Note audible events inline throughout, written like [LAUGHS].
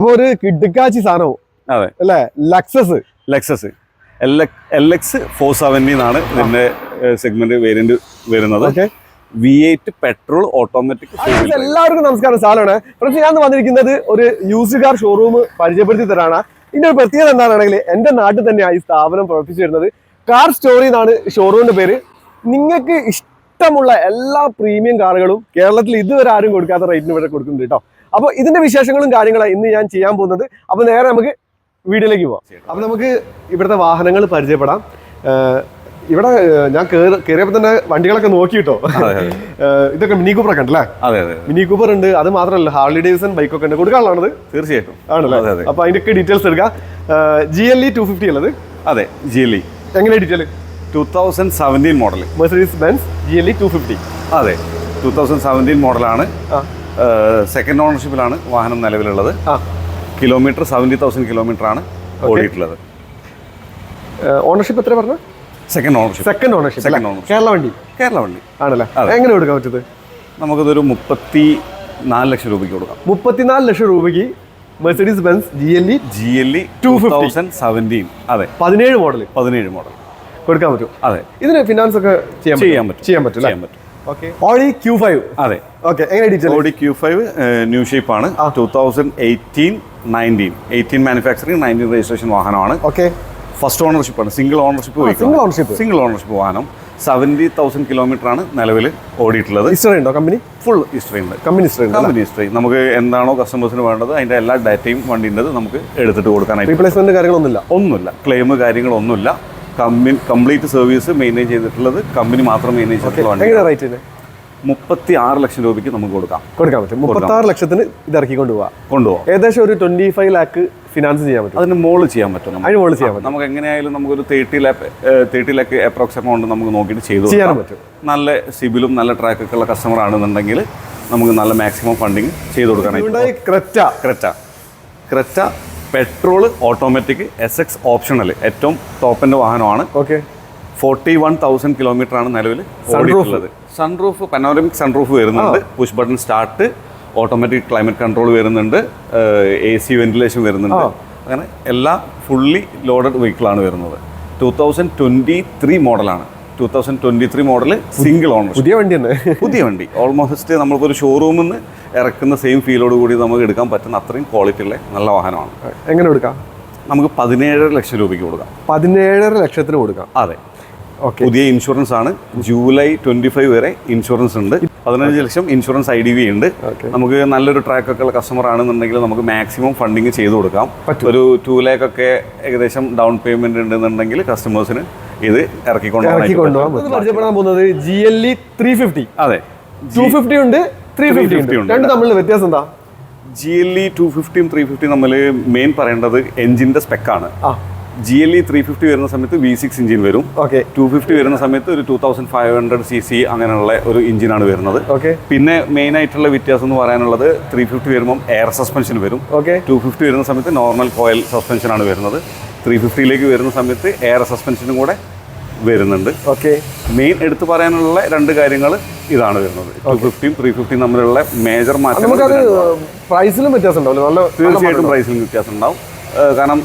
അപ്പൊ ഒരു കിടുക്കാച്ചി സാധനവും. അതെ. അല്ലേ? Lexus Lexus L X four seventy എന്നാണ് ഇതിന്റെ സെഗ്മെന്റ് വേരിയന്റ് വരുന്നത്. Okay V eight petrol automatic എല്ലാവർക്കും നമസ്കാരം. സാറാണ് പക്ഷേ ഞാൻ വന്നിരിക്കുന്നത് ഒരു യൂസ്ഡ് കാർ ഷോറൂം പരിചയപ്പെടുത്തി തരാണ് ഇതിന്റെ ഒരു പ്രത്യേകത എന്താണെന്നുണ്ടെങ്കിൽ എന്റെ നാട്ടിൽ തന്നെയാണ് ഈ സ്ഥാപനം പ്രവർത്തിച്ചു വരുന്നത്. കാർ സ്റ്റോറി എന്നാണ് ഷോറൂമിന്റെ പേര്. നിങ്ങൾക്ക് ഇഷ്ടമുള്ള എല്ലാ പ്രീമിയം കാറുകളും കേരളത്തിൽ ഇതുവരെ ആരും കൊടുക്കാത്ത റേറ്റിന് ഇവിടെ കൊടുക്കുന്നുണ്ട് കേട്ടോ അപ്പൊ ഇതിന്റെ വിശേഷങ്ങളും കാര്യങ്ങളാണ് ഇന്ന് ഞാൻ ചെയ്യാൻ പോകുന്നത് അപ്പൊ നേരെ നമുക്ക് വീഡിയോയിലേക്ക് പോവാം. അപ്പൊ നമുക്ക് ഇവിടുത്തെ വാഹനങ്ങൾ പരിചയപ്പെടാം. ഇവിടെ ഞാൻ കയറിയപ്പോ തന്നെ വണ്ടികളൊക്കെ നോക്കിട്ടോ ഏഹ് ഇതൊക്കെ മിനി കൂപ്പർ ഒക്കെ ഉണ്ടല്ലേ? അതെ അതെ മിനി കൂപ്പർ ഉണ്ട്. അത് മാത്രമല്ല ഹാർലി ഡേവിസൺ ബൈക്കൊക്കെ ഉണ്ട്. കൊടുക്കാനുള്ളത് തീർച്ചയായിട്ടും. ആണല്ലേ? അപ്പൊ അതിന്റെ ഒക്കെ ഡീറ്റെയിൽസ് എടുക്കാം G L E two fifty ഉള്ളത് അതെ? ജി എൽ ഇ എങ്ങനെ detail two thousand seventeen model Mercedes Benz G L E two fifty അതെ ടു തൗസൻഡ് സെവന്റീൻ മോഡലാണ് സെക്കൻഡ് ഓണർഷിപ്പിലാണ് വാഹനം നിലവിലുള്ളത്. കിലോമീറ്റർ സെവന്റി തൗസൻഡ് കിലോമീറ്റർ ആണ് ഓടിയിട്ടുള്ളത്. ഓണർഷിപ്പ് എത്ര പറഞ്ഞു? Second ownership second ownership second owner Kerala വണ്ടി. കേരള വണ്ടി. ആണല്ലേ? എങ്ങനെ കൊടുക്കാൻ പറ്റത് നമുക്കിതൊരു മുപ്പത്തി നാല് ലക്ഷം രൂപയ്ക്ക് കൊടുക്കാം. മുപ്പത്തിനാല് ലക്ഷം രൂപയ്ക്ക് Mercedes Benz G L E G L E two thousand seventeen അതെ. പതിനേഴ് മോഡൽ പതിനേഴ് മോഡൽ കൊടുക്കാൻ പറ്റും. അതെ. ഇതിന് ഫിനാൻസ് ഒക്കെ ചെയ്യാൻ ചെയ്യാൻ പറ്റും. ചെയ്യാൻ പറ്റും ചെയ്യാൻ പറ്റും. ഓഡി ക്യൂ ഫൈവ് അതെ. ഓക്കെ എങ്ങനെ detail Audi Q five new shape ആണ്. Two thousand eighteen nineteen eighteen manufacturing nineteen registration വാഹനമാണ്. ഓക്കെ ഫസ്റ്റ് ഓണർഷിപ്പ് ആണ്. Single ownership single ownership single ownership വാഹനം. സെവന്റി തൗസൻഡ് കിലോമീറ്റർ ആണ് നിലവിൽ ഓടിയിട്ടുള്ളത്. ഹിസ്റ്ററി ഉണ്ടോ കമ്പനി ഫുൾ ഹിസ്റ്ററി ഉണ്ട്. കമ്പനി ഹിസ്റ്ററി കമ്പനി ഹിസ്റ്ററി നമുക്ക് എന്താണോ കസ്റ്റമേഴ്സിന് വേണ്ടത് അതിന്റെ എല്ലാ ഡാറ്റയും വണ്ടിന്റെ നമുക്ക് എടുത്തിട്ട് കൊടുക്കാനായിട്ട് റീപ്ലേസ്മെന്റ് കാര്യങ്ങളൊന്നുമില്ല. ഒന്നുമില്ല. ക്ലെയിം കാര്യങ്ങളൊന്നുമില്ല. കമ്പനി കംപ്ലീറ്റ് സർവീസ് മെയിന്റെയിൻ ചെയ്തിട്ടുള്ളത് കമ്പനി മാത്രം മെയിന്റെയിൻ ചെയ്തിട്ടുള്ള റേറ്റിന് മുപ്പത്തി ആറ് ലക്ഷം രൂപയ്ക്ക് നമുക്ക് കൊടുക്കാം. കൊടുക്കാൻ പറ്റും. മുപ്പത്തി ആറ് ലക്ഷത്തിന് ഇത് ഇറക്കി കൊണ്ടുപോകാം കൊണ്ടുപോകാം ഏകദേശം ഒരു ട്വന്റി ഫൈവ് ലാക്ക് ഫിനാൻസ് ചെയ്യാൻ പറ്റും. അതിന് മോൾ ചെയ്യാൻ പറ്റും. അതിന് മോൾ ചെയ്യാൻ പറ്റും. നമുക്ക് എങ്ങനെയായാലും നമുക്ക് ഒരു thirty lakh thirty lakh approx amount നമുക്ക് നോക്കിയിട്ട് ചെയ്തു ചെയ്യാൻ പറ്റും. നല്ല സിബിലും നല്ല ട്രാക്കൊക്കെ ഉള്ള കസ്റ്റമർ ആണെന്നുണ്ടെങ്കിൽ നമുക്ക് നല്ല മാക്സിമം ഫണ്ടിങ് ചെയ്ത് കൊടുക്കാനായിട്ട് Creta. Creta. Creta petrol automatic S X optional ഏറ്റവും ടോപ്പിന്റെ വാഹനമാണ്. Okay. Forty one thousand kilometre ആണ് നിലവിൽ ഓടിയിട്ടുള്ളത്. സൺറൂഫ് പനോരമിക് സൺറൂഫ് വരുന്നുണ്ട്. Push button start automatic climate control വരുന്നുണ്ട്. എ സി വെന്റിലേഷൻ വരുന്നുണ്ട്. അങ്ങനെ എല്ലാ ഫുള്ളി ലോഡഡ് വെഹിക്കിളാണ് വരുന്നത്. ടൂ തൗസൻഡ് ട്വന്റി ത്രീ മോഡലാണ് two thousand twenty three model single owner പുതിയ വണ്ടി പുതിയ വണ്ടി. ഓൾമോസ്റ്റ് നമ്മളിപ്പോൾ ഒരു ഷോറൂമിൽ നിന്ന് ഇറക്കുന്ന സെയിം ഫീലോട് കൂടി നമുക്ക് എടുക്കാൻ പറ്റുന്ന അത്രയും ക്വാളിറ്റി ഉള്ള നല്ല വാഹനമാണ്. എങ്ങനെ എടുക്കാം നമുക്ക് പതിനേഴര ലക്ഷം രൂപയ്ക്ക് കൊടുക്കാം. പതിനേഴര ലക്ഷത്തിന് കൊടുക്കാം. അതെ. ഓക്കെ പുതിയ ഇൻഷുറൻസ് ആണ്. ജൂലൈ ട്വന്റി ഫൈവ് വരെ ഇൻഷുറൻസ് ഉണ്ട്. പതിനഞ്ച് ലക്ഷം ഇൻഷുറൻസ് ഐ ഡി വി ഉണ്ട്. നമുക്ക് നല്ലൊരു ട്രാക്ക് ഒക്കെ ഉള്ള കസ്റ്റമർ ആണെന്നുണ്ടെങ്കിൽ നമുക്ക് മാക്സിമം ഫണ്ടിങ് ചെയ്തു കൊടുക്കാം. ഒരു ടു ലാക്ക് ഒക്കെ ഏകദേശം ഡൗൺ പേയ്മെന്റ് ഉണ്ടെന്നുണ്ടെങ്കിൽ കസ്റ്റമേഴ്സിന് ഇത് ഇറക്കി ഇറക്കിക്കൊണ്ടുപോകാൻ പോകുന്നത്. G L E three fifty അതെ. ടു ഫിഫ്റ്റി ഉണ്ട്. ത്രീ ഫിഫ്റ്റി 350 ഉണ്ട് ഉണ്ട്. രണ്ട് തമ്മിലുള്ള വ്യത്യാസം എന്താ? ജി എൽ ഇ ടു ഫിഫ്റ്റിയും ത്രീ ഫിഫ്റ്റിയും തമ്മിൽ മെയിൻ പറയേണ്ടത് എഞ്ചിന്റെ സ്പെക്കാണ് G L E three fifty വരുന്ന സമയത്ത് വി സിക്സ് എഞ്ചിൻ വരും. ഓക്കെ. ടു ഫിഫ്റ്റി വരുന്ന സമയത്ത് ഒരു two thousand five hundred C C അങ്ങനെയുള്ള ഒരു എഞ്ചിനാണ് വരുന്നത്. ഓക്കെ. പിന്നെ മെയിൻ ആയിട്ടുള്ള വ്യത്യാസം എന്ന് പറയാനുള്ളത് ത്രീ ഫിഫ്റ്റി വരുമ്പം എയർ സസ്പെൻഷൻ വരും. ഓക്കെ. ടു ഫിഫ്റ്റി വരുന്ന സമയത്ത് നോർമൽ കോയിൽ സസ്പെൻഷൻ ആണ് വരുന്നത്. ത്രീ ഫിഫ്റ്റിയിലേക്ക് വരുന്ന സമയത്ത് എയർ സസ്പെൻഷനും കൂടെ വരുന്നുണ്ട്. ഓക്കെ മെയിൻ എടുത്തു പറയാനുള്ള രണ്ട് കാര്യങ്ങൾ ഇതാണ് വരുന്നത്. ടു ഫിഫ്റ്റിയും ത്രീ ഫിഫ്റ്റിയും തമ്മിലുള്ള മേജർ മാറ്റം പ്രൈസിലും വ്യത്യാസം ഉണ്ടാവില്ല നല്ല തീർച്ചയായിട്ടും പ്രൈസിലും വ്യത്യാസം ഉണ്ടാവും കാരണം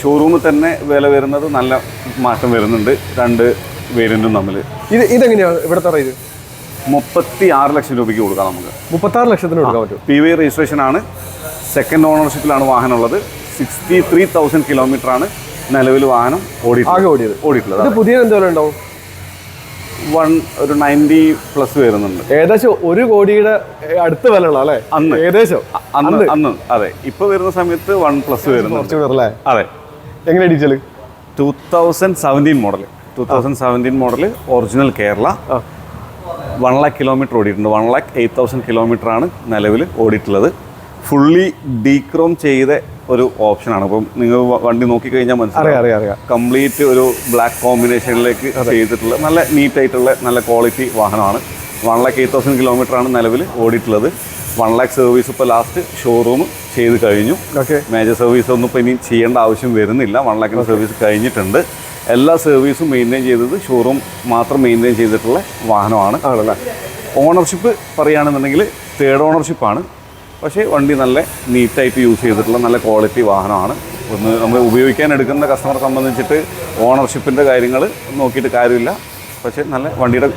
ഷോറൂമിൽ തന്നെ വില വരുന്നത് നല്ല മാറ്റം വരുന്നുണ്ട്. രണ്ട് വേരിയന്റും തമ്മിൽ ഇത് ഇതെങ്ങനെയാണ് ഇവിടുത്തെ റേറ്റ് മുപ്പത്തി ആറ് ലക്ഷം രൂപയ്ക്ക് കൊടുക്കാം നമുക്ക്. മുപ്പത്തി ആറ് ലക്ഷത്തിന് കൊടുക്കാൻ പറ്റും. പി വൈ രജിസ്ട്രേഷൻ ആണ്. സെക്കൻഡ് ഓണർഷിപ്പിലാണ് വാഹനം ഉള്ളത്. സിക്സ്റ്റി ത്രീ തൗസൻഡ് കിലോമീറ്റർ ആണ്. നിലവിൽ വാഹനം ഓടി ആകെ ഓടിയത്. ഓടിയിട്ടുള്ളത് ഇത് പുതിയ എന്തോരം ഉണ്ടാവും? വൺ ഒരു നയന്റി പ്ലസ് വരുന്നുണ്ട്. ഏകദേശം ഒരു കോടിയുടെ അടുത്ത വില ഉള്ള അല്ലേ? അന്ന്. ഏകദേശം. അന്ന് അന്ന്. അതെ. ഇപ്പൊ വരുന്ന സമയത്ത് വൺ പ്ലസ് വരുന്നുണ്ട്. അല്ലേ അതെ. എങ്ങനെ അടിച്ചത് two thousand seventeen model. Two thousand seventeen model original Kerala. One lakh kilometre ഓടിയിട്ടുണ്ട്. One lakh eight thousand kilometre ആണ് നിലവിൽ ഓടിയിട്ടുള്ളത്. ഫുള്ളി ഡീക്രോം ചെയ്ത ഒരു ഓപ്ഷനാണ് അപ്പം നിങ്ങൾ വണ്ടി നോക്കിക്കഴിഞ്ഞാൽ കഴിഞ്ഞാൽ മനസ്സിലാവും. അറിയാം അറിയാം കംപ്ലീറ്റ് ഒരു ബ്ലാക്ക് കോമ്പിനേഷനിലേക്ക് ചെയ്തിട്ടുള്ള നല്ല നീറ്റ് ആയിട്ടുള്ള നല്ല ക്വാളിറ്റി വാഹനമാണ്. One lakh eight thousand kilometre ആണ് നിലവിൽ ഓടിയിട്ടുള്ളത്. വൺ ലാക്ക് സർവീസ് ഇപ്പോൾ ലാസ്റ്റ് ഷോറൂം ചെയ്ത് കഴിഞ്ഞു. ഓക്കെ മേജർ സർവീസ് ഒന്നും ഇപ്പോൾ ഇനി ചെയ്യേണ്ട ആവശ്യം വരുന്നില്ല. വൺ ലാക്കിന്റെ സർവീസ് കഴിഞ്ഞിട്ടുണ്ട്. എല്ലാ സർവീസും മെയിന്റെയിൻ ചെയ്തത് ഷോറൂം മാത്രം മെയിന്റെയിൻ ചെയ്തിട്ടുള്ള വാഹനമാണ്. ആണല്ലേ? ഓണർഷിപ്പ് പറയുകയാണെന്നുണ്ടെങ്കിൽ തേർഡ് ഓണർഷിപ്പാണ് പക്ഷേ വണ്ടി നല്ല നീറ്റായിട്ട് യൂസ് ചെയ്തിട്ടുള്ള നല്ല ക്വാളിറ്റി വാഹനമാണ്. ഒന്ന് നമ്മൾ ഉപയോഗിക്കാൻ എടുക്കുന്ന കസ്റ്റമറെ സംബന്ധിച്ചിട്ട് ഓണർഷിപ്പിന്റെ കാര്യങ്ങൾ നോക്കിയിട്ട് കാര്യമില്ല. പക്ഷേ നല്ല വണ്ടിയുടെ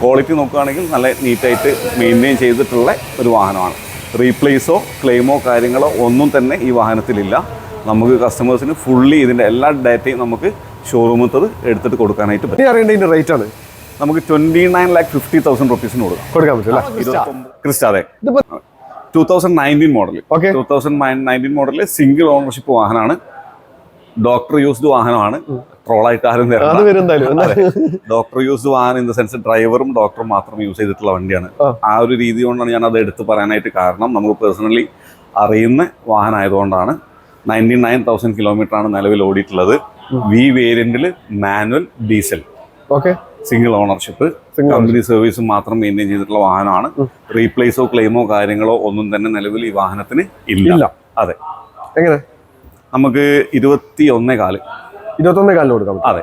ക്വാളിറ്റി നോക്കുകയാണെങ്കിൽ നല്ല നീറ്റായിട്ട് മെയിന്റെയിൻ ചെയ്തിട്ടുള്ള ഒരു വാഹനമാണ്. റീപ്ലേസോ ക്ലെയിമോ കാര്യങ്ങളോ ഒന്നും തന്നെ ഈ വാഹനത്തിലില്ല. നമുക്ക് കസ്റ്റമേഴ്സിന് ഫുള്ളി ഇതിന്റെ എല്ലാ ഡാറ്റയും നമുക്ക് ഷോറൂമത്തത് എടുത്തിട്ട് കൊടുക്കാനായിട്ട് പറ്റും. അറിയേണ്ട ഇതിന്റെ റേറ്റ് ആണ്. നമുക്ക് twenty nine lakh fifty thousand റുപ്പീസിന് കൊടുക്കാം. കൊടുക്കാൻ പറ്റില്ല ക്രിസ്റ്റ അതെ. Two thousand nineteen model okay two thousand nineteen മോഡലിൽ സിംഗിൾ ഓണർഷിപ്പ് വാഹനമാണ് ഡോക്ടർ യൂസ്ഡ് വാഹനമാണ്. ട്രോളായിട്ട് ആരും അത് തരണം വരും ഡോക്ടർ യൂസ്ഡ് വാഹനം ഇൻ ദ സെൻസ് ഡ്രൈവറും ഡോക്ടറും മാത്രം യൂസ് ചെയ്തിട്ടുള്ള വണ്ടിയാണ്. ആ. ഒരു രീതി കൊണ്ടാണ് ഞാൻ അത് എടുത്ത് പറയാനായിട്ട് കാരണം നമുക്ക് പേഴ്സണലി അറിയുന്ന വാഹനമായതുകൊണ്ടാണ് നയന്റി നയൻ തൗസൻഡ് കിലോമീറ്റർ ആണ് നിലവിൽ ഓടിയിട്ടുള്ളത്. V വേരിയന്റിൽ manual diesel okay single ownership company service മാത്രം മെയിന്റെയിൻ ചെയ്തിട്ടുള്ള വാഹനമാണ്. റീപ്ലേസോ ക്ലെയിമോ കാര്യങ്ങളോ ഒന്നും തന്നെ നിലവിൽ ഈ വാഹനത്തിന് ഇല്ല. അതെ. എങ്ങനെ? നമുക്ക് ഇരുപത്തി ഒന്നേ കാൽ. ഇരുപത്തൊന്നേ കാലിന് കാലിൽ കൊടുക്കാം. അതെ.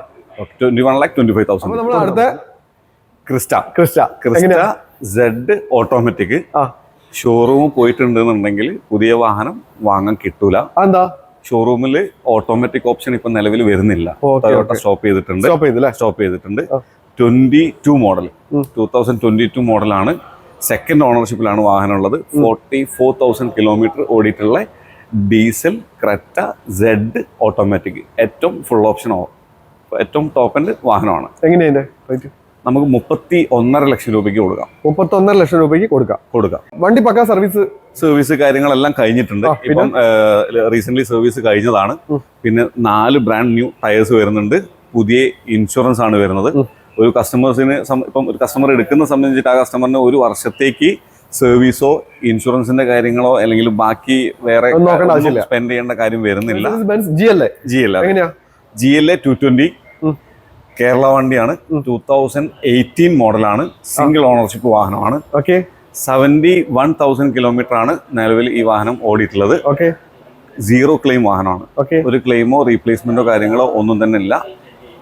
Twenty one lakh twenty five thousand നമ്മൾ അടുത്ത Crysta. Crysta. Crysta Z automatic പോയിട്ടുണ്ട് പോയിട്ടുണ്ടെന്നുണ്ടെങ്കിൽ പുതിയ വാഹനം വാങ്ങാൻ കിട്ടൂല. എന്താ ഷോറൂമിൽ ഓട്ടോമാറ്റിക് ഓപ്ഷൻ ഇപ്പൊ നിലവിൽ വരുന്നില്ല. ടൊയോട്ട സ്റ്റോപ്പ് ചെയ്തിട്ടുണ്ട്. സ്റ്റോപ്പ് ചെയ്തിട്ടുണ്ട്. Twenty two model. Two thousand twenty two മോഡലാണ്. സെക്കൻഡ് ഓണർഷിപ്പിലാണ് വാഹനം ഉള്ളത് ഫോർട്ടി ഫോർ തൗസൻഡ് കിലോമീറ്റർ ഓടിയിട്ടുള്ള ഡീസൽ ക്രെറ്റ സെഡ് ഓട്ടോമാറ്റിക് ഏറ്റവും ഫുൾ ഓപ്ഷൻ ഏറ്റവും ടോപ്പ് എൻഡ് വാഹനമാണ്. നമുക്ക് മുപ്പത്തി ഒന്നര ലക്ഷം രൂപയ്ക്ക് കൊടുക്കാം. മുപ്പത്തി ഒന്നര ലക്ഷം രൂപയ്ക്ക് കൊടുക്കാം. കൊടുക്കാം. വണ്ടി പക്കാ സർവീസ് സർവീസ് കാര്യങ്ങളെല്ലാം കഴിഞ്ഞിട്ടുണ്ട്? ഇപ്പം റീസെന്റ് സർവീസ് കഴിഞ്ഞതാണ്. പിന്നെ നാല് ബ്രാൻഡ് ന്യൂ ടയേഴ്സ് വരുന്നുണ്ട്. പുതിയ ഇൻഷുറൻസ് ആണ് വരുന്നത്. ഒരു കസ്റ്റമേഴ്സിന് ഇപ്പം ഒരു കസ്റ്റമർ എടുക്കുന്ന സംബന്ധിച്ചിട്ട് ആ കസ്റ്റമറിന് ഒരു വർഷത്തേക്ക് സർവീസോ ഇൻഷുറൻസിന്റെ കാര്യങ്ങളോ അല്ലെങ്കിൽ ബാക്കി വേറെ. സ്പെൻഡ് ചെയ്യേണ്ട കാര്യം വരുന്നില്ല. G L G L A two twenty Kerala വണ്ടിയാണ്. ടൂ തൗസൻഡ് എയ്റ്റീൻ മോഡലാണ് സിംഗിൾ ഓണർഷിപ്പ് വാഹനമാണ്. Okay seventy one thousand kilometre ആണ് നിലവിൽ ഈ വാഹനം ഓടിയിട്ടുള്ളത്. ഓക്കെ സീറോ ക്ലെയിം വാഹനമാണ്. ഓക്കെ ഒരു ക്ലെയിമോ റീപ്ലേസ്മെന്റോ കാര്യങ്ങളോ ഒന്നും തന്നെ ഇല്ല.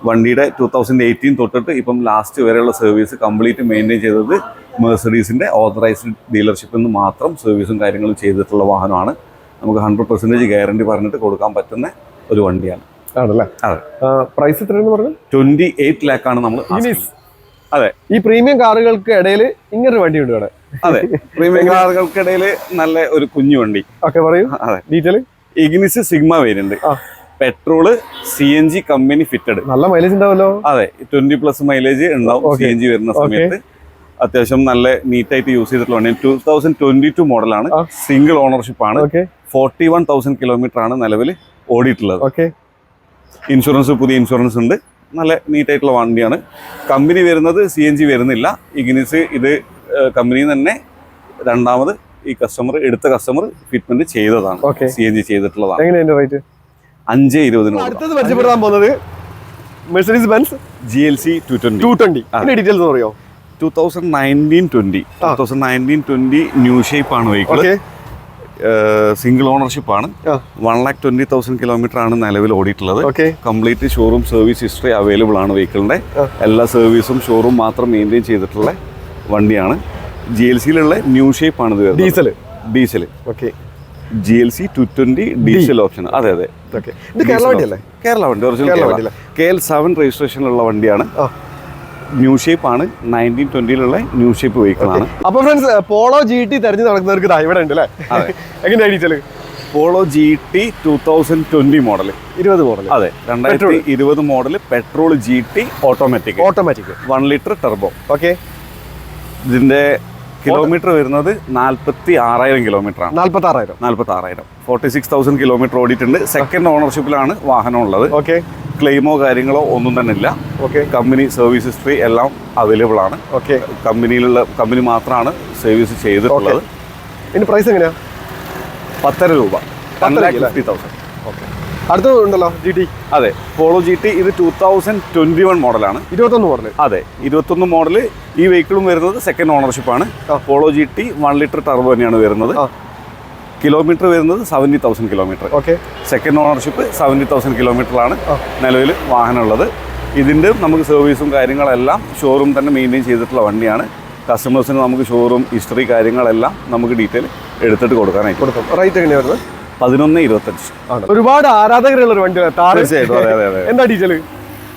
വണ്ടിയുടെ ടു തൗസൻഡ് എയ്റ്റീൻ തൊട്ടിട്ട് ഇപ്പം ലാസ്റ്റ് വരെയുള്ള സർവീസ് കംപ്ലീറ്റ് മെയിന്റെയിൻ ചെയ്തത് മെഴ്സഡീസിന്റെ ഓതറൈസ്ഡ് ഡീലർഷിപ്പിൽ നിന്ന് മാത്രം സർവീസും കാര്യങ്ങളും ചെയ്തിട്ടുള്ള വാഹനമാണ്. നമുക്ക് ഹൺഡ്രഡ് പെർസെന്റേജ് ഗ്യാരണ്ടി പറഞ്ഞിട്ട് കൊടുക്കാൻ പറ്റുന്ന ഒരു വണ്ടിയാണ്. ആണല്ലേ? പ്രൈസ് എത്രയെന്ന് പറഞ്ഞത്? ട്വന്റി എയ്റ്റ് ലാക്ക് ആണ് നമ്മൾ അതെ. ഈ പ്രീമിയം കാറുകൾക്ക് ഇടയിൽ ഇങ്ങനൊരു വണ്ടി ഉണ്ട് ഇവിടെ. അതെ. പ്രീമിയം കാറുകൾക്കിടയിൽ നല്ല ഒരു കുഞ്ഞു വണ്ടി. ഓക്കെ പറയൂ. അതെ. Detail Ignis Sigma variant. Petrol C N G company fitted നല്ല മൈലേജ് ഉണ്ടാവല്ലോ അതെ ട്വന്റി പ്ലസ് മൈലേജ് ഉണ്ടാവും സി എൻ ജി വരുന്ന സമയത്ത്. അത്യാവശ്യം നല്ല നീറ്റ് ആയിട്ട് യൂസ് ചെയ്തിട്ടുള്ള വണ്ടി. ടൂ തൗസൻഡ് ട്വന്റി ടു മോഡലാണ്. സിംഗിൾ ഓണർഷിപ്പ് ആണ്. ഫോർട്ടി വൺ തൗസൻഡ് കിലോമീറ്റർ ആണ് നിലവിൽ ഓടിയിട്ടുള്ളത്. ഓക്കെ ഇൻഷുറൻസ് പുതിയ ഇൻഷുറൻസ് ഉണ്ട്. നല്ല നീറ്റ് ആയിട്ടുള്ള വണ്ടിയാണ്. കമ്പനി വരുന്നത് സി എൻ ജി വരുന്നില്ല. ഇഗ്നിസ് ഇത് കമ്പനിയിൽ തന്നെ രണ്ടാമത് ഈ കസ്റ്റമർ എടുത്ത കസ്റ്റമർ ഫിറ്റ്മെന്റ് ചെയ്തതാണ്. സി എൻ ജി ചെയ്തിട്ടുള്ളതാണ്. അഞ്ച് ഇരുപതിന് അടുത്തത് പരിചയപ്പെടുത്താൻ പോകുന്നത് Mercedes Benz G L C two twenty two twenty details പറയോ two thousand nineteen twenty two thousand nineteen twenty new shape ആണ് വെഹിക്കിൾ സിംഗിൾ ഓണർഷിപ്പ് ആണ്. One lakh twenty thousand kilometre ആണ് നിലവിൽ ഓടിയിട്ടുള്ളത്. Okay complete showroom service history available ആണ് വെഹിക്കിളിന്റെ എല്ലാ സർവീസും showroom മാത്രം മെയിന്റെയിൻ ചെയ്തിട്ടുള്ള വണ്ടിയാണ്. ജി എൽ സിയിലുള്ള ന്യൂ ഷേപ്പ് ആണ് ഇത്. Diesel diesel okay G L C two twenty diesel option അതെ അതെ. ഇത് കേരള വണ്ടി അല്ലേ കേരള വണ്ടി ഒറിജിനൽ കെ എൽ സെവൻ രജിസ്ട്രേഷനിലുള്ള വണ്ടിയാണ്. ന്യൂ ഷേപ്പ് ആണ്. നയന്റീൻ ട്വന്റിയിലുള്ള ന്യൂ ഷേപ്പ് വെഹിക്കിൾ ആണ്. അപ്പൊ ഫ്രണ്ട്സ് പോളോ ജി ടി തെരഞ്ഞു നടക്കുന്നവർക്ക് ഇവിടെ ഉണ്ട് അല്ലേ [LAUGHS] എങ്ങനെ detail? Polo G T two thousand twenty model ഇരുപത് മോഡൽ അതെ. രണ്ടായിരത്തി ഇരുപത് model petrol G T automatic automatic one litre turbo okay ഇതിന്റെ കിലോമീറ്റർ വരുന്നത് നാൽപ്പത്തി ആറായിരം കിലോമീറ്റർ ആണ് നാല്പത്തി ആറായിരം നാൽപ്പത്തി ആറായിരം ഫോർട്ടി സിക്സ് തൗസൻഡ് കിലോമീറ്റർ ഓടിയിട്ടുണ്ട്. സെക്കൻഡ് ഓണർഷിപ്പിലാണ് വാഹനം ഉള്ളത് ഓക്കെ. ക്ലെയിമോ കാര്യങ്ങളോ ഒന്നും തന്നെ ഇല്ല. ഓക്കെ. കമ്പനി സർവീസ് ഹിസ്റ്ററി എല്ലാം അവൈലബിൾ ആണ് ഓക്കെ. കമ്പനിയിലുള്ള കമ്പനി മാത്രമാണ് സർവീസ് ചെയ്തിട്ടുള്ളത്. പ്രൈസ് എങ്ങനെയാ? പത്തര രൂപ? ഫിഫ്റ്റി തൗസൻഡ് അടുത്തത് ഉണ്ടല്ലോ ജി ടി അതെ. പോളോ ജി ടി ഇത് ടൂ തൗസൻഡ് ട്വന്റി വൺ മോഡലാണ് ഇരുപത്തൊന്ന് മോഡൽ അതെ ഇരുപത്തൊന്ന് മോഡൽ ഈ വെഹിക്കിളും വരുന്നത് സെക്കൻഡ് ഓണർഷിപ്പ് ആണ്. ആ. Polo G T one litre turbo തന്നെയാണ് വരുന്നത്. കിലോമീറ്റർ വരുന്നത് seventy thousand kilometre okay second ownership seventy thousand കിലോമീറ്ററിലാണ് ആ. നിലവിൽ വാഹനമുള്ളത്. ഇതിന്റെ നമുക്ക് സർവീസും കാര്യങ്ങളെല്ലാം ഷോറൂം തന്നെ മെയിന്റെയിൻ ചെയ്തിട്ടുള്ള വണ്ടിയാണ്. കസ്റ്റമേഴ്സിന് നമുക്ക് ഷോറൂം ഹിസ്റ്ററി കാര്യങ്ങളെല്ലാം നമുക്ക് ഡീറ്റെയിൽ എടുത്തിട്ട് കൊടുക്കാനായിട്ട്. കൊടുക്കും. റേറ്റ് എങ്ങനെയാണ് വരുന്നത്? പതിനൊന്ന് ഇരുപത്തഞ്ച്. ആണ്. ഒരുപാട് ആരാധകരുള്ള ഒരു വണ്ടിയാണ് തീർച്ചയായിട്ടും അതെ എന്താ detail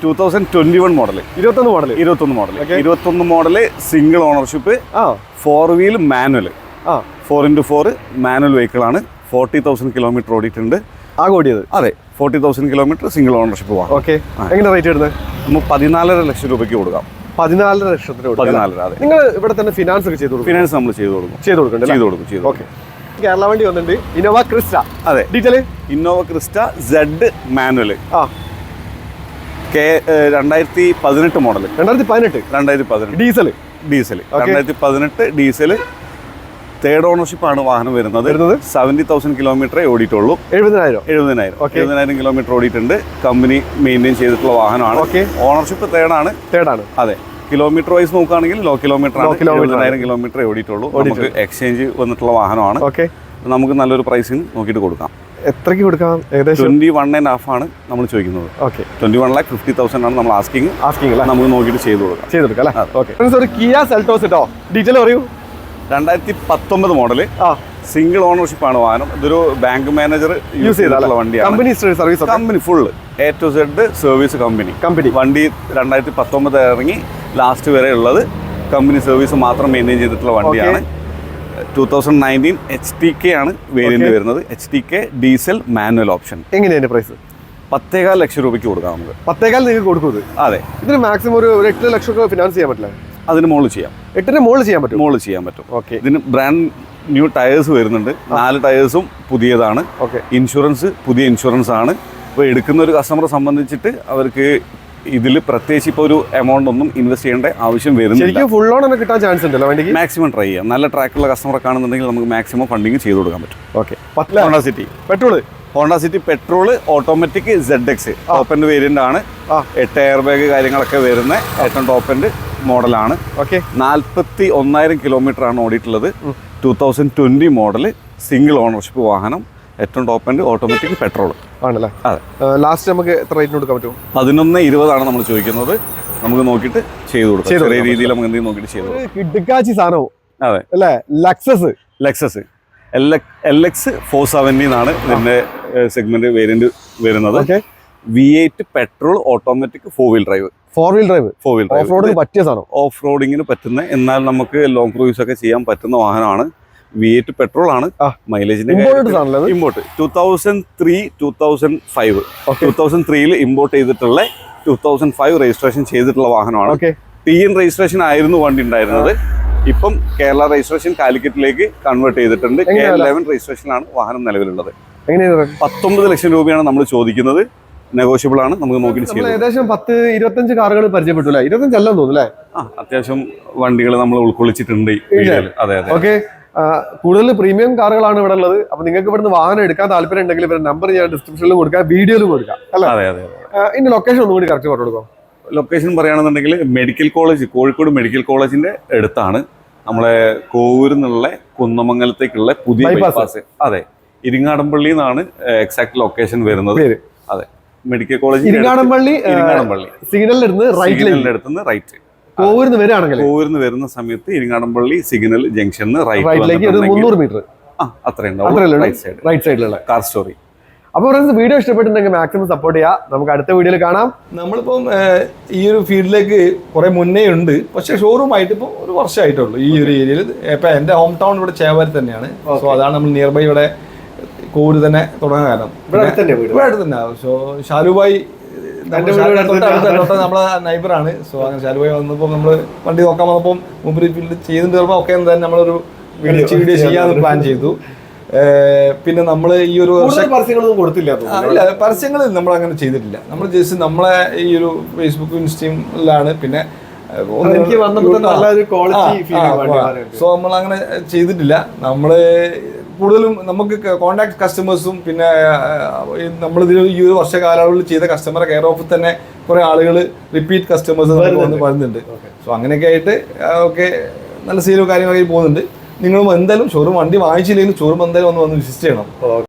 two thousand twenty one model ഇരുപത്തൊന്ന് മോഡൽ ഇരുപത്തൊന്ന് മോഡൽ ഇരുപത്തൊന്ന് മോഡൽ സിംഗിൾ ഓണർഷിപ്പ് ആ. ഫോർ വീൽ മാനുവൽ ആ. ഫോർ ഇന്റു ഫോർ മാനുവൽ വെഹിക്കിളാണ് ഫോർട്ടി തൗസൻഡ് കിലോമീറ്റർ ഓടിയിട്ടുണ്ട്. ആ ഓടിയത്? അതെ forty thousand kilometre single ownership വാങ്ങാം ഓക്കെ എങ്ങനെ റേറ്റ് ഇടുന്നത് നമുക്ക് പതിനാലര ലക്ഷം രൂപയ്ക്ക് കൊടുക്കാം. പതിനാലര ലക്ഷത്തിന് കൊടുക്കും പതിനാലര അതെ. നിങ്ങൾ ഇവിടെ തന്നെ ഫിനാൻസ് ഒക്കെ ചെയ്തു കൊടുക്കും ഫിനാൻസ് നമ്മൾ ചെയ്തു കൊടുക്കും. ചെയ്തു കൊടുക്കും ചെയ്തു കൊടുക്കും ചെയ്തു ഓക്കെ കേരള വണ്ടി വന്നിട്ടുണ്ട്. Innova Crysta. അതെ. Detail Innova Crysta Z manual. ആ. കെ രണ്ടായിരത്തി പതിനെട്ട് മോഡൽ രണ്ടായിരത്തി പതിനെട്ട്? രണ്ടായിരത്തി പതിനെട്ട്. ഡീസൽ ഡീസൽ രണ്ടായിരത്തി പതിനെട്ട് ഡീസൽ തേർഡ് ഓണർഷിപ്പ് ആണ് വാഹനം വരുന്നത്. വരുന്നത്? സെവന്റി തൗസൻഡ് കിലോമീറ്ററേ ഓടിയിട്ടുള്ളൂ. എഴുപതിനായിരം? എഴുപതിനായിരം. ഓക്കെ. എഴുപതിനായിരം കിലോമീറ്റർ ഓടിയിട്ടുണ്ട്. കമ്പനി മെയിന്റെയിൻ ചെയ്തിട്ടുള്ള വാഹനമാണ്. ഓക്കെ. ഓണർഷിപ്പ് തേർഡാണ് തേർഡാണ് അതെ. കിലോമീറ്റർ വൈസ് നോക്കുകയാണെങ്കിൽ ലോ കിലോമീറ്റർ ആണ്. കിലോമീറ്റർ ഓടിയിട്ടുള്ളൂ. നമുക്ക് എക്സ്ചേഞ്ച് വന്നിട്ടുള്ള വാഹനമാണ്. ഓക്കെ നമുക്ക് നല്ലൊരു പ്രൈസിങ് നോക്കിയിട്ട് കൊടുക്കാം. എത്രയ്ക്ക് കൊടുക്കാം? ഏകദേശം? ട്വന്റി വൺ ആൻഡ് ഹാഫ് ആണ് നമ്മൾ ചോദിക്കുന്നത്. Okay twenty one lakh fifty thousand ആണ് നമ്മൾ ആസ്കിങ് ആസ്കിങ് അല്ല? നമുക്ക് നോക്കിയിട്ട് ചെയ്ത് കൊടുക്കാം. ചെയ്ത് കൊടുക്കാം അല്ലേ? ഓക്കെ ഒരു കിയ സെൽറ്റോസ് കേട്ടോ ഡീറ്റെയിൽ പറയൂ. രണ്ടായിരത്തി പത്തൊമ്പത് മോഡൽ സിംഗിൾ ഓണർഷിപ്പ് ആണ് വാഹനം. ഇതൊരു ബാങ്ക് മാനേജർ യൂസ് ചെയ്താലുള്ള വണ്ടിയാണ്. Company service company full A to Z service company company വണ്ടി രണ്ടായിരത്തി പത്തൊമ്പത് ഇറങ്ങി. ലാസ്റ്റ് വരെ ഉള്ളത്. കമ്പനി സർവീസ് മാത്രം മെയിന്റെയിൻ ചെയ്തിട്ടുള്ള വണ്ടിയാണ്. Two thousand nineteen H T K ആണ് വേരിയന്റ് വരുന്നത്. H T K diesel manual option എങ്ങനെയാണ് പ്രൈസ് പത്തേകാൽ ലക്ഷം രൂപയ്ക്ക് കൊടുക്കാം നമുക്ക്. പത്തേകാൽ നിങ്ങൾക്ക് കൊടുക്കുന്നത് അതെ. ഇതിന് മാക്സിമം ഒരു എട്ട് ലക്ഷം രൂപ ഫിനാൻസ് ചെയ്യാൻ പറ്റില്ല? അതിന് മുകളിൽ ചെയ്യാം. എട്ടിന് മുകളിൽ ചെയ്യാൻ പറ്റും മുകളിൽ ചെയ്യാൻ പറ്റും. ഓക്കെ ഇതിന് ബ്രാൻഡ് ന്യൂ ടയേഴ്സ് വരുന്നുണ്ട്. നാല് ടയേഴ്സും പുതിയതാണ്. ഓക്കെ ഇൻഷുറൻസ് പുതിയ ഇൻഷുറൻസ് ആണ്. ഇപ്പോൾ എടുക്കുന്ന ഒരു കസ്റ്റമറെ സംബന്ധിച്ചിട്ട് അവർക്ക് ഇതിൽ പ്രത്യേകിച്ച് ഇപ്പോൾ ഒരു എമൗണ്ട് ഒന്നും ഇൻവെസ്റ്റ് ചെയ്യേണ്ട ആവശ്യം വരുന്നില്ല. ഫുൾ ഓൺ തന്നെ കിട്ടാൻ ചാൻസ് ഉണ്ടല്ലോ വണ്ടിക്ക്? മാക്സിമം ട്രൈ ചെയ്യാം. നല്ല ട്രാക്കുള്ള കസ്റ്റമറെ കാണുന്നുണ്ടെങ്കിൽ നമുക്ക് മാക്സിമം ഫണ്ടിങ് ചെയ്ത് കൊടുക്കാൻ പറ്റും. Okay Honda City petrol Honda City petrol automatic Z X top end variant ആണ്. എട്ട് എയർ ബാഗ് കാര്യങ്ങളൊക്കെ വരുന്ന ഏറ്റവും ടോപ്പ് എൻഡ് മോഡലാണ്. ഓക്കെ നാൽപ്പത്തി ഒന്നായിരം കിലോമീറ്റർ ആണ് ഓടിയിട്ടുള്ളത്. Two thousand twenty model single ownership വാഹനം. ഏറ്റവും ടോപ്പ് ആൻഡ് ഓട്ടോമാറ്റിക് പെട്രോൾ ആണല്ലേ? അതെ. ലാസ്റ്റ് നമുക്ക് എത്ര റേറ്റിന് കൊടുക്കാൻ പറ്റും? പതിനൊന്ന് ഇരുപതാണ് നമ്മൾ ചോദിക്കുന്നത്. നമുക്ക് നോക്കിയിട്ട് ചെയ്തു കൊടുക്കാം. ചെറിയ. രീതിയിൽ നമുക്ക് എന്തെങ്കിലും നോക്കിയിട്ട് ചെയ്തു കിടുക്കാച്ചി സാധനവും. അതെ. അല്ലേ? Lexus Lexus L X four seventy എന്നാണ് ഇതിന്റെ സെഗ്മെന്റ് വേരിയന്റ് വരുന്നത്. V eight petrol automatic four wheel drive four wheel drive four wheel off റോഡിന് പറ്റിയ സാധനം. ഓഫ് റോഡിങ്ങിന് പറ്റുന്ന എന്നാൽ നമുക്ക് ലോങ് ക്രൂസ് ഒക്കെ ചെയ്യാൻ പറ്റുന്ന വാഹനമാണ് വി എയ്റ്റ് പെട്രോൾ ആണ്. മൈലേജിന്റെ? Import two thousand three two thousand five two thousand ത്രീയിൽ ഇമ്പോർട്ട് ചെയ്തിട്ടുള്ള ടൂ തൗസൻഡ് ഫൈവ് രജിസ്ട്രേഷൻ ചെയ്തിട്ടുള്ള വാഹനമാണ്. ഓക്കെ ടി എൻ രജിസ്ട്രേഷൻ ആയിരുന്നു വണ്ടി ഉണ്ടായിരുന്നത്. ഇപ്പം കേരള രജിസ്ട്രേഷൻ കാലിക്കറ്റിലേക്ക് കൺവേർട്ട് ചെയ്തിട്ടുണ്ട്. കെ എങ്ങനെയാ? ലെവൻ രജിസ്ട്രേഷനിലാണ് വാഹനം നിലവിലുള്ളത്. പത്തൊമ്പത് ലക്ഷം രൂപയാണ് നമ്മൾ ചോദിക്കുന്നത്. നെഗോഷ്യബിൾ ആണ്. നമുക്ക് നോക്കി ഏകദേശം പത്ത് ഇരുപത്തഞ്ച് കാറുകൾ പരിചയപ്പെട്ടു അല്ലേ? ഇരുപത്തഞ്ച് അല്ലെന്ന് തോന്നുന്നു അല്ലേ? ആ അത്യാവശ്യം വണ്ടികൾ നമ്മൾ ഉൾക്കൊള്ളിച്ചിട്ടുണ്ട്. അതെ അതെ ഓക്കെ കൂടുതൽ പ്രീമിയം കാറുകളാണ് ഇവിടെ ഉള്ളത്. അപ്പൊ നിങ്ങൾക്ക് ഇവിടുന്ന് വാഹനം എടുക്കാൻ താല്പര്യം ഉണ്ടെങ്കിൽ ഇവരുടെ നമ്പർ ഞാൻ ഡിസ്ക്രിപ്ഷനിലും കൊടുക്കാം വീഡിയോയിലും കൊടുക്കാം അല്ലേ? അതെ അതെ ഇതിന്റെ ലൊക്കേഷൻ ഒന്നും കൂടി കറക്റ്റ് പറഞ്ഞു കൊടുക്കാം? ലൊക്കേഷൻ പറയുകയാണെന്നുണ്ടെങ്കിൽ മെഡിക്കൽ കോളേജ് കോഴിക്കോട് മെഡിക്കൽ കോളേജിന്റെ അടുത്താണ്. നമ്മളെ കോവൂരിൽ നിന്നുള്ള കുന്നമംഗലത്തേക്കുള്ള പുതിയ ബൈപാസ് ബൈപ്പാസ് അതെ. ഇരിങ്ങാടംപള്ളി എന്നാണ് എക്സാക്ട് ലൊക്കേഷൻ വരുന്നത്. അതെ. Medical college Iringadampally Iringadampally. സിഗ്നലിൽ അടുത്തുനിന്ന് റൈറ്റ് കോവൂരിന്ന് വരികയാണെങ്കിൽ. കോവൂരിന്ന് വരുന്ന സമയത്ത് ഇരിങ്ങാടംപള്ളി സിഗ്നൽ ജംഗ്ഷനിൽ റൈറ്റിലേക്ക് ഒരു മുന്നൂറ് മീറ്റർ ആ അത്രേ അത്രേ റൈറ്റ് സൈഡ് സൈഡിലുള്ള കാർ സ്റ്റോറി അപ്പോൾ ഫ്രണ്ട്സ് വീഡിയോ ഇഷ്ടപ്പെട്ടിട്ടുണ്ടെങ്കിൽ മാക്സിമം സപ്പോർട്ട് ചെയ്യാം. നമുക്ക് അടുത്ത വീഡിയോയിൽ കാണാം. നമ്മളിപ്പം ഈ ഒരു ഫീൽഡിലേക്ക് കുറെ മുന്നേ ഉണ്ട്. പക്ഷേ ഷോറൂം ആയിട്ട് ഇപ്പോൾ ഒരു വർഷമായിട്ടുള്ളൂ. ഈ ഒരു ഏരിയയിൽ ഇപ്പം എന്റെ ഹോം ടൗൺ ഇവിടെ ചേവാരി തന്നെയാണ്. സോ അതാണ് നമ്മൾ നിയർ ബൈ ഇവിടെ കോവിഡ് തന്നെ തുടങ്ങാൻ കാരണം. ഇവിടെ അടുത്ത് തന്നെ സോ ഷാലുബായി നമ്മളെ നൈബറാണ്. സോ അങ്ങനെ ഷാലുബായി വന്നപ്പോൾ നമ്മൾ വണ്ടി നോക്കാൻ വന്നപ്പോൾ മുമ്പ് ഫീൽഡ് ചെയ്തിട്ട് ചിലപ്പോൾ ഒക്കെ എന്തായാലും നമ്മളൊരു വിളിച്ച് വീഡിയോ ചെയ്യാന്ന് പ്ലാൻ ചെയ്തു. പിന്നെ നമ്മൾ ഈ ഒരു പരസ്യങ്ങളൊന്നും കൊടുത്തില്ല അല്ല. പരസ്യങ്ങൾ നമ്മൾ അങ്ങനെ ചെയ്തിട്ടില്ല. നമ്മൾ ജസ്റ്റ് നമ്മളെ ഈ ഒരു ഫേസ്ബുക്കും ഇൻസ്റ്റയിലാണ് പിന്നെ എനിക്ക് വന്നപ്പോൾ സോ നമ്മൾ അങ്ങനെ ചെയ്തിട്ടില്ല. നമ്മൾ കൂടുതലും നമുക്ക് കോൺടാക്ട് കസ്റ്റമേഴ്സും പിന്നെ നമ്മളിതിൽ ഈ ഒരു വർഷ കാലയളവിൽ ചെയ്ത കസ്റ്റമർ കെയർ ഓഫ് തന്നെ കുറെ ആളുകൾ റിപ്പീറ്റ് കസ്റ്റമേഴ്സ് വന്ന് വരുന്നുണ്ട് സോ അങ്ങനെയൊക്കെ ആയിട്ട് ഒക്കെ നല്ല സീലും കാര്യങ്ങളൊക്കെ പോകുന്നുണ്ട്. നിങ്ങളും എന്തായാലും ഷോറൂം വണ്ടി വാങ്ങിച്ചില്ലെങ്കിൽ ഷോറൂം എന്തായാലും ഒന്ന് വന്ന് വിസിറ്റ് ചെയ്യണം.